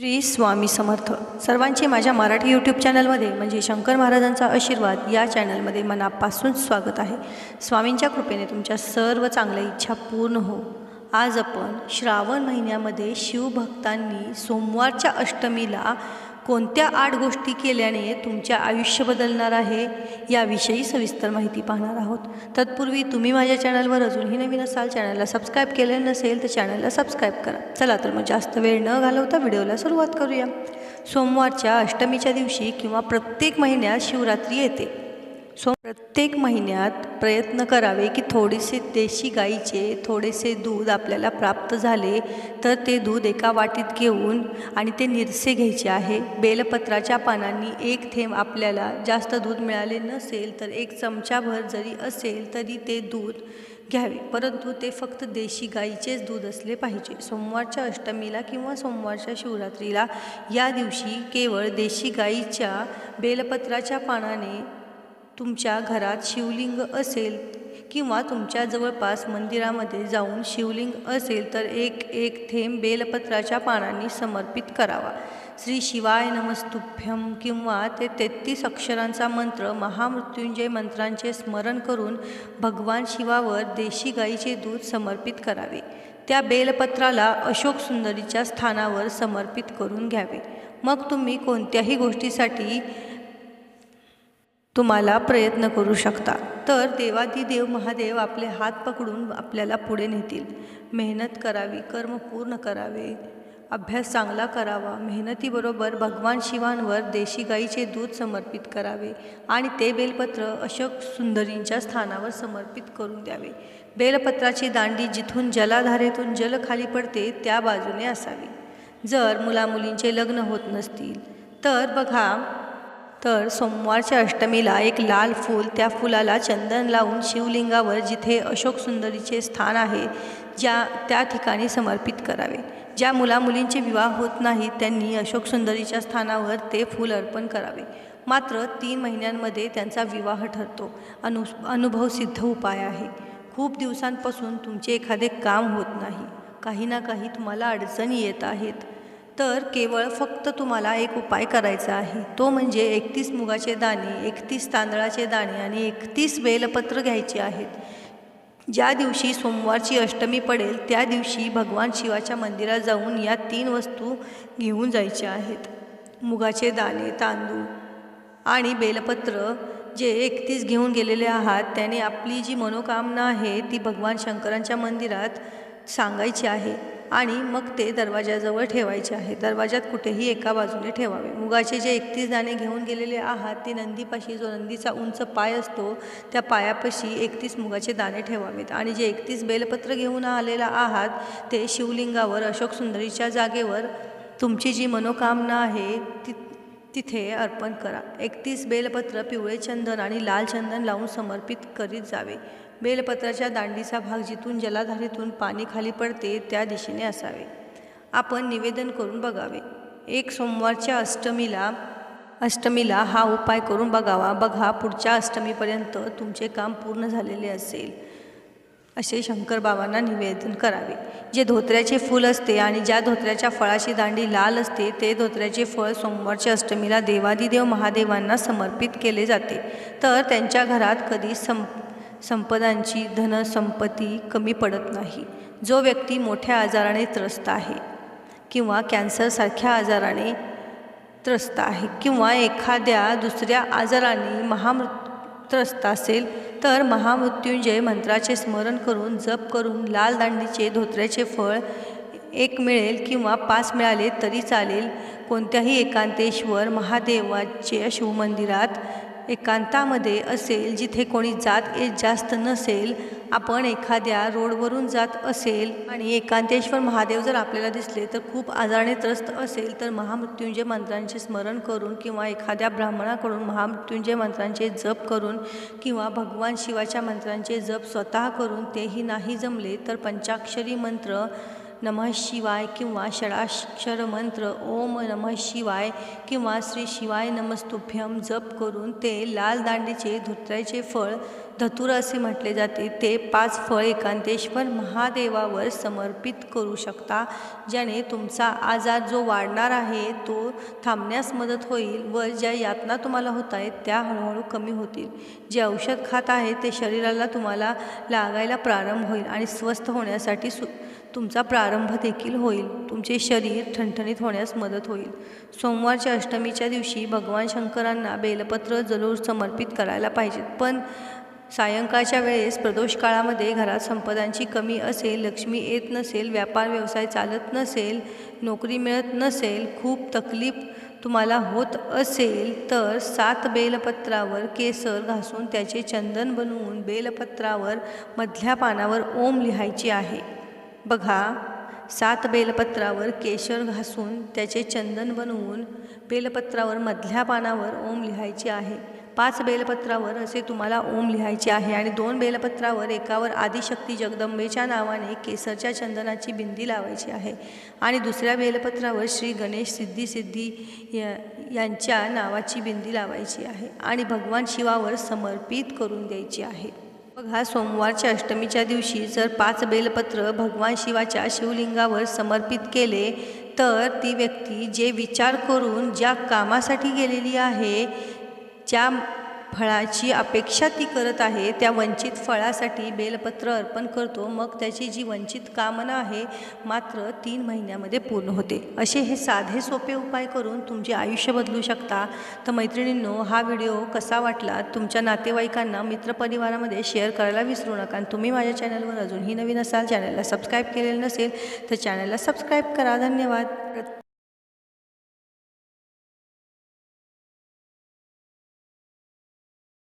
श्री स्वामी समर्थ. सर्वांचे माझ्या मराठी यूट्यूब चॅनलमध्ये म्हणजे शंकर महाराजांचा आशीर्वाद या चॅनलमध्ये मनापासून स्वागत आहे. स्वामींच्या कृपेने तुमच्या सर्व चांगल्या इच्छा पूर्ण हो. आज आपण श्रावण महिन्यामध्ये शिवभक्तांनी सोमवारच्या अष्टमीला कोणत्या आठ गोष्टी केल्याने तुमचे आयुष्य बदलणार आहे याविषयी सविस्तर माहिती पाहणार आहोत. तत्पूर्वी तुम्ही माझ्या चॅनलवर अजूनही नवीन असाल चॅनलला सबस्क्राईब केलं नसेल तर चॅनलला सबस्क्राईब करा. चला तर मग जास्त वेळ न घालवता व्हिडिओला सुरुवात करूया. सोमवारच्या अष्टमीच्या दिवशी किंवा प्रत्येक महिन्यात शिवरात्री येते. सो प्रत्येक महिन्यात प्रयत्न करावे की थोडेसे देशी गाईचे थोडेसे दूध आपल्याला प्राप्त झाले तर ते दूध एका वाटीत घेऊन आणि ते निरसे घ्यायचे आहे. बेलपत्राच्या पानांनी एक थेंब आपल्याला जास्त दूध मिळाले नसेल तर एक चमचाभर जरी असेल तरी ते दूध घ्यावे. परंतु ते फक्त देशी गाईचेच दूध असले पाहिजे. सोमवारच्या अष्टमीला किंवा सोमवारच्या शिवरात्रीला या दिवशी केवळ देशी गाईच्या बेलपत्राच्या पानाने तुमच्या घरात शिवलिंग असेल किंवा तुमच्या जवळपास मंदिरामध्ये जाऊन शिवलिंग असेल तर एक एक थेंब बेलपत्राच्या पानांनी समर्पित करावा. श्री शिवाय नमस्तुभ्यम किंवा ते तेहतीस अक्षरांचा मंत्र महामृत्युंजय मंत्रांचे स्मरण करून भगवान शिवावर देशी गाईचे दूध समर्पित करावे. त्या बेलपत्राला अशोक सुंदरीच्या स्थानावर समर्पित करून घ्यावे. मग तुम्ही कोणत्याही गोष्टीसाठी तुम्हाला प्रयत्न करू शकता. तर देवादिदेव महादेव आपले हात पकडून आपल्याला पुढे नेतील. मेहनत करावी कर्म पूर्ण करावे. अभ्यास चांगला करावा. मेहनतीबरोबर भगवान शिवांवर देशी गाईचे दूध समर्पित करावे आणि ते बेलपत्र अशोक सुंदरींच्या स्थानावर समर्पित करून द्यावे. बेलपत्राची दांडी जिथून जलाधारेतून जल खाली पडते त्या बाजूने असावी. जर मुलामुलींचे लग्न होत नसतील तर बघा तर सोमवारच्या अष्टमीला एक लाल फूल त्या फुलाला चंदन लावून शिवलिंगावर जिथे अशोक सुंदरीचे स्थान आहे ज्या त्या ठिकाणी समर्पित करावे. ज्या मुलामुलींचे विवाह होत नाहीत त्यांनी अशोक सुंदरीच्या स्थानावर ते फूल अर्पण करावे. मात्र तीन महिन्यांमध्ये त्यांचा विवाह ठरतो. अनु अनुभव सिद्ध उपाय आहे. खूप दिवसांपासून तुमचे एखादे काम होत नाही. काही ना काही तुम्हाला अडचणी येत आहेत. तर केवळ फक्त तुम्हाला एक उपाय करायचा आहे. तो म्हणजे एकतीस मुगाचे दाणे एकतीस तांदळाचे दाणे आणि एकतीस बेलपत्र घ्यायचे आहेत. ज्या दिवशी सोमवारची अष्टमी पडेल त्या दिवशी भगवान शिवाच्या मंदिरात जाऊन या तीन वस्तू घेऊन जायच्या आहेत. मुगाचे दाणे तांदूळ आणि बेलपत्र जे एकतीस घेऊन गेलेले आहात त्याने आपली जी मनोकामना आहे ती भगवान शंकरांच्या मंदिरात सांगायची आहे. आणि मग ते दरवाजाजवळ ठेवायचे आहे. दरवाजात कुठेही एका बाजूने ठेवावे. मुगाचे जे एकतीस दाणे घेऊन गेलेले आहात ते नंदीपाशी जो नंदीचा उंच पाय असतो त्या पायापाशी एकतीस मुगाचे दाणे ठेवावेत. आणि जे एकतीस बेलपत्र घेऊन आलेला आहात ते शिवलिंगावर अशोक सुंदरीच्या जागेवर तुमची जी मनोकामना आहे ती तिथे अर्पण करा. एकतीस बेलपत्र पिवळे चंदन आणि लाल चंदन लावून समर्पित करीत जावे. बेलपत्राच्या दांडीचा भाग जिथून जलाधारीतून पाणी खाली पडते त्या दिशेने असावे. आपण निवेदन करून बघावे. एक सोमवारच्या अष्टमीला अष्टमीला हा उपाय करून बघावा. बघा पुढच्या अष्टमीपर्यंत तुमचे काम पूर्ण झालेले असेल असे शंकरबाबांना निवेदन करावे. जे धोत्र्याचे फूल असते आणि ज्या धोत्र्याच्या फळाची दांडी लाल असते ते धोत्र्याचे फळ सोमवारच्या अष्टमीला देवादिदेव महादेवांना समर्पित केले जाते. तर त्यांच्या घरात कधी सं संपदांची धनसंपत्ती कमी पडत नाही. जो व्यक्ती मोठ्या आजाराने त्रस्त आहे किंवा कॅन्सरसारख्या आजाराने त्रस्त आहे किंवा एखाद्या दुसऱ्या आजाराने महामृत त्रस्त असेल तर महामृत्युंजय मंत्राचे स्मरण करून जप करून लाल दांडीचे धोत्र्याचे फळ एक मिळेल किंवा पाच मिळाले तरी चालेल. कोणत्याही एकांतेश्वर महादेवाच्या शिवमंदिरात एकांतामध्ये असेल जिथे कोणी जात येत जास्त नसेल आपण एखाद्या रोडवरून जात असेल आणि एकांतेश्वर महादेव जर आपल्याला दिसले तर खूप आजाराने त्रस्त असेल तर महामृत्युंजय मंत्रांचे स्मरण करून किंवा एखाद्या ब्राह्मणाकडून महामृत्युंजय मंत्रांचे जप करून किंवा भगवान शिवाच्या मंत्रांचे जप स्वतः करून तेही नाही जमले तर पंचाक्षरी मंत्र नमः शिवाय किंवा षडाक्षर मंत्र ओम नमः शिवाय किंवा श्री शिवाय नमस्तुभ्यम जप करून ते लाल दांडीचे धोत्र्याचे फळ धतुर असे म्हटले जाते. ते पाच फळ एकांतेश्वर महादेवावर समर्पित करू शकता ज्याने तुमचा आजार जो वाढणार आहे तो थांबण्यास मदत होईल व ज्या यातना तुम्हाला होत आहेत त्या हळूहळू कमी होतील. जे औषध खात आहे ते शरीराला तुम्हाला लागायला प्रारंभ होईल आणि स्वस्थ होण्यासाठी सु तुमचा प्रारंभ देखील होईल. तुमचे शरीर ठणठणीत होण्यास मदत होईल. सोमवारच्या अष्टमीच्या दिवशी भगवान शंकरांना बेलपत्र जरूर समर्पित करायला पाहिजेत. पण सायंकाळच्या वेळेस प्रदोष काळामध्ये घरात संपदांची कमी असेल लक्ष्मी येत नसेल व्यापार व्यवसाय चालत नसेल नोकरी मिळत नसेल खूप तकलीफ तुम्हाला होत असेल तर सात बेलपत्रावर केसर घासून त्याचे चंदन बनवून बेलपत्रावर मधल्या पानावर ओम लिहायचे आहे. बघा सात बेलपत्रावर केशर घासून त्याचे चंदन बनवून बेलपत्रावर मधल्या पानावर ओम लिहायचे आहे. पाच बेलपत्रावर असे तुम्हाला ओम लिहायचे आहे आणि दोन बेलपत्रावर एकावर आदिशक्ती जगदंबेच्या नावाने केसरच्या चंदनाची बिंदी लावायची आहे. आणि दुसऱ्या बेलपत्रावर श्री गणेश सिद्धी सिद्धी या यांच्या नावाची बिंदी लावायची आहे आणि भगवान शिवावर समर्पित करून द्यायची आहे. बघा सोमवारच्या अष्टमीच्या दिवशी जर पाच बेलपत्र भगवान शिवाच्या शिवलिंगावर समर्पित केले तर ती व्यक्ती जे विचार करून ज्या कामासाठी गेलेली आहे ज्या फळाची अपेक्षा ती करत आहे त्या वंचित फळासाठी बेलपत्र अर्पण करतो. मग त्याची जी वंचित कामना आहे मात्र तीन महिन्यामध्ये पूर्ण होते. असे हे साधे सोपे उपाय करून तुमचे आयुष्य बदलू शकता. तर मैत्रिणींनो हा व्हिडिओ कसा वाटला? तुमच्या नातेवाईकांना मित्रपरिवारामध्ये शेअर करायला विसरू नका. आणि तुम्ही माझ्या चॅनलवर अजूनही नवीन असाल चॅनलला सबस्क्राईब केलेलं नसेल तर चॅनलला सबस्क्राईब करा. धन्यवाद.